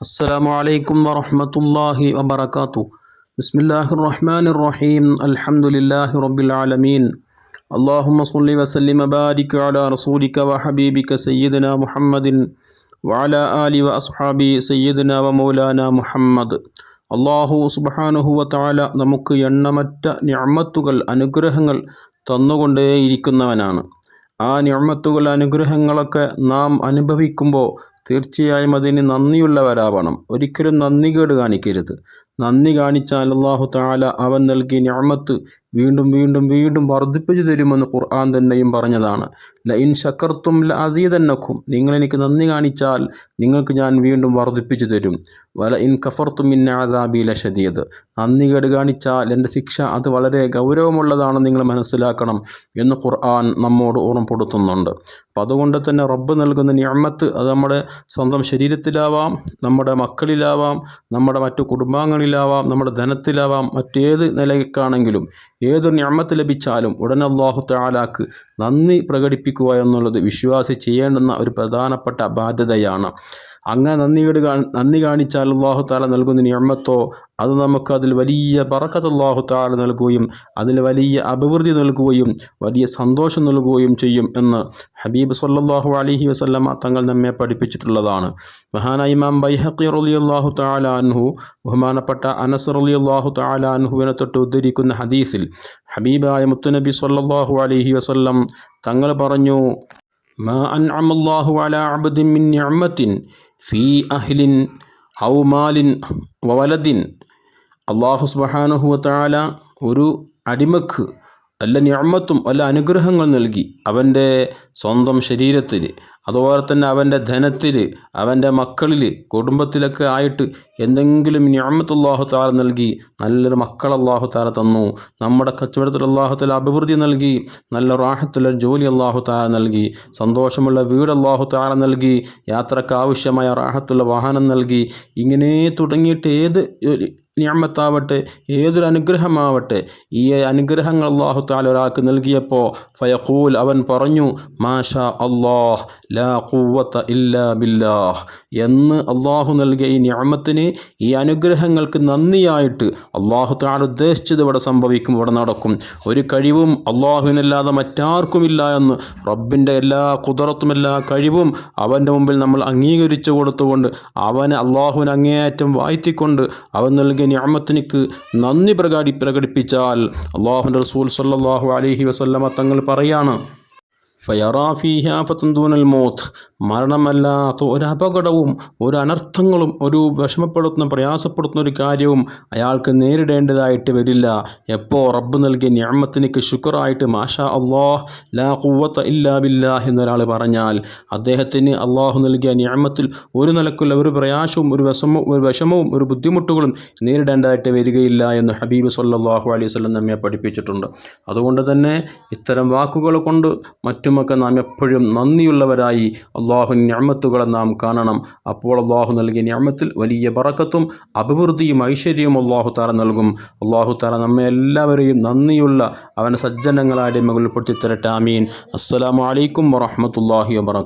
السلام عليكم ورحمة الله وبركاته بسم الله الرحمن الرحيم الحمد لله رب العالمين اللهم صل وسلم وبارك على رسولك وحبيبك سيدنا محمد وعلى آل وأصحابه سيدنا ومولانا محمد അള്ളാഹു സുബാനുഹുവ താല നമുക്ക് എണ്ണമറ്റ ഞമ്മത്തുകൾ അനുഗ്രഹങ്ങൾ തന്നുകൊണ്ടേയിരിക്കുന്നവനാണ് ആ ഞമ്മത്തുകൾ അനുഗ്രഹങ്ങളൊക്കെ നാം അനുഭവിക്കുമ്പോൾ തീർച്ചയായും അതിന് നന്ദിയുള്ളവരാവണം. ഒരിക്കലും നന്ദി കേട് കാണിക്കരുത്. നന്ദി കാണിച്ചാൽ അള്ളാഹു താല അവൻ നൽകിയ ഞാമത്ത് വീണ്ടും വീണ്ടും വീണ്ടും വർദ്ധിപ്പിച്ചു തരുമെന്ന് ഖുർആൻ തന്നെയും പറഞ്ഞതാണ്. ല ഇൻ ശക്കർത്തും ല അസീതന്നക്കും നിങ്ങൾ എനിക്ക് നന്ദി കാണിച്ചാൽ നിങ്ങൾക്ക് ഞാൻ വീണ്ടും വർദ്ധിപ്പിച്ചു തരും. വല ഇൻ കഫർത്തും ഇന്ന ആസാബി ലഷദീദ്. നന്ദി കേട് കാണിച്ചാൽ എന്റെ ശിക്ഷ അത് വളരെ ഗൗരവമുള്ളതാണ് നിങ്ങൾ മനസ്സിലാക്കണം എന്ന് ഖുർആൻ നമ്മോട് ഓർമ്മപ്പെടുത്തുന്നുണ്ട്. അപ്പം അതുകൊണ്ട് തന്നെ റബ്ബ് നൽകുന്ന ഞാമത്ത് അത് നമ്മുടെ സ്വന്തം ശരീരത്തിലാവാം നമ്മുടെ മക്കളിലാവാം നമ്മുടെ മറ്റു കുടുംബാംഗങ്ങളിലാവാം നമ്മുടെ ധനത്തിലാവാം മറ്റേത് നിലയ്ക്കാണെങ്കിലും ഏതൊരു ഞാമത്ത് ലഭിച്ചാലും ഉടനെ അള്ളാഹു താലാക്ക് നന്ദി പ്രകടിപ്പിക്കുക എന്നുള്ളത് വിശ്വാസി ചെയ്യേണ്ടുന്ന ഒരു പ്രധാനപ്പെട്ട ബാധ്യതയാണ്. അങ്ങനെ നന്ദിയോട് നന്ദി കാണിച്ചാൽ അള്ളാഹു താല നൽകുന്ന നിയമത്തോ അത് നമുക്ക് അതിൽ വലിയ പറക്കത്ത് അള്ളാഹു താല നൽകുകയും അതിൽ വലിയ അഭിവൃദ്ധി നൽകുകയും വലിയ സന്തോഷം നൽകുകയും ചെയ്യും എന്ന് ഹബീബ് സല്ലാഹു അലഹി വസ്ല്ലാം തങ്ങൾ നമ്മെ പഠിപ്പിച്ചിട്ടുള്ളതാണ്. മഹാന ഇമാം ബൈഹക്കി റലി അള്ളാഹു താലാൻഹു ബഹുമാനപ്പെട്ട അനസ് റലി അള്ളാഹു താലാൻഹുവിനെ തൊട്ട് ഉദ്ധരിക്കുന്ന ഹദീസിൽ ഹബീബായ മുത്തുനബി സല്ലാഹു അലഹി വസല്ലം തങ്ങൾ പറഞ്ഞു ما أنعم الله على عبد من نعمة في أهل أو مال وولد അള്ളാഹു സുബഹാനുഹുവ താല ഒരു അടിമക്ക് വല്ല ഞാമത്തും വല്ല അനുഗ്രഹങ്ങൾ നൽകി അവൻ്റെ സ്വന്തം ശരീരത്തിൽ അതുപോലെ തന്നെ അവന്റെ ധനത്തിൽ അവന്റെ മക്കളിൽ കുടുംബത്തിലൊക്കെ ആയിട്ട് എന്തെങ്കിലും ഞാമത്ത് അള്ളാഹു താല നൽകി നല്ലൊരു മക്കൾ അള്ളാഹു താല തന്നു നമ്മുടെ കച്ചവടത്തിൽ അള്ളാഹു താല അഭിവൃദ്ധി നൽകി നല്ല റാഹത്തുള്ള ജോലി അള്ളാഹു താല നൽകി സന്തോഷമുള്ള വീട് അള്ളാഹു താല നൽകി യാത്രയ്ക്ക് ആവശ്യമായ റാഹത്തുള്ള വാഹനം നൽകി ഇങ്ങനെ തുടങ്ങിയിട്ട് ഏത് ഞാമത്താവട്ടെ ഏതൊരു അനുഗ്രഹമാവട്ടെ ഈ അനുഗ്രഹങ്ങൾ അള്ളാഹു താല ഒരാൾക്ക് നൽകിയപ്പോൾ ഫയഖൂൽ അവൻ പറഞ്ഞു മാഷ അള്ളാഹ് ലാ കൂവത്ത ഇല്ലാ ബില്ലാഹ് എന്ന് അള്ളാഹു നൽകിയ ഈ ഞാമത്തിന് ഈ അനുഗ്രഹങ്ങൾക്ക് നന്ദിയായിട്ട് അള്ളാഹു താൻ ഉദ്ദേശിച്ചത് ഇവിടെ സംഭവിക്കും ഇവിടെ നടക്കും. ഒരു കഴിവും അള്ളാഹുവിനല്ലാതെ മറ്റാർക്കുമില്ല എന്ന് റബ്ബിന്റെ എല്ലാ കുതിരത്തും എല്ലാ കഴിവും അവന്റെ മുമ്പിൽ നമ്മൾ അംഗീകരിച്ചു കൊടുത്തുകൊണ്ട് അവനെ അള്ളാഹുവിന് അങ്ങേയറ്റം വാഴ്ത്തിക്കൊണ്ട് അവൻ നൽകിയ ഞാമത്തിനിക്ക് നന്ദി പ്രകടി പ്രകടിപ്പിച്ചാൽ അള്ളാഹുന്റെ റസൂൽ സല്ലാഹു അലഹി വസല്ലമ തങ്ങൾ പറയാണ് ഫയറാഫിഹാഫത്തൂനൽ മോത്ത്. മരണമല്ലാത്ത ഒരപകടവും ഒരു അനർത്ഥങ്ങളും ഒരു വിഷമപ്പെടുത്തുന്ന പ്രയാസപ്പെടുത്തുന്ന ഒരു കാര്യവും അയാൾക്ക് നേരിടേണ്ടതായിട്ട് വരില്ല. എപ്പോൾ റബ്ബ് നൽകിയ ഞാമത്തിനിക്ക് ശുക്രായിട്ട് മാഷാ അള്ളാഹ് ലാ കൂവത്ത ഇല്ലാ ബില്ലാ എന്നൊരാൾ പറഞ്ഞാൽ അദ്ദേഹത്തിന് അള്ളാഹു നൽകിയ ഞാമത്തിൽ ഒരു നിലക്കുള്ള ഒരു പ്രയാസവും ഒരു വിഷമവും ഒരു വിഷമവും ഒരു ബുദ്ധിമുട്ടുകളും നേരിടേണ്ടതായിട്ട് വരികയില്ല എന്ന് ഹബീബ് സല്ലാഹു അലൈഹി സ്വലം നമ്മെ പഠിപ്പിച്ചിട്ടുണ്ട്. അതുകൊണ്ട് തന്നെ ഇത്തരം വാക്കുകൾ കൊണ്ട് മറ്റുമൊക്കെ നാം എപ്പോഴും നന്ദിയുള്ളവരായി അള്ളാഹു ഞാമത്തുകളെ നാം കാണണം. അപ്പോൾ അള്ളാഹു നൽകിയ ഞാമത്തിൽ വലിയ പറക്കത്തും അഭിവൃദ്ധിയും ഐശ്വര്യവും അള്ളാഹു താര നൽകും. അള്ളാഹു താര നമ്മെ എല്ലാവരെയും നന്ദിയുള്ള അവൻ സജ്ജനങ്ങളായി മകൾ ഉൾപ്പെടുത്തി തരട്ടെ. ആമീൻ. അസ്സലാമു അലൈക്കും വറഹമത്തല്ലാഹി വബർക്കാത്തു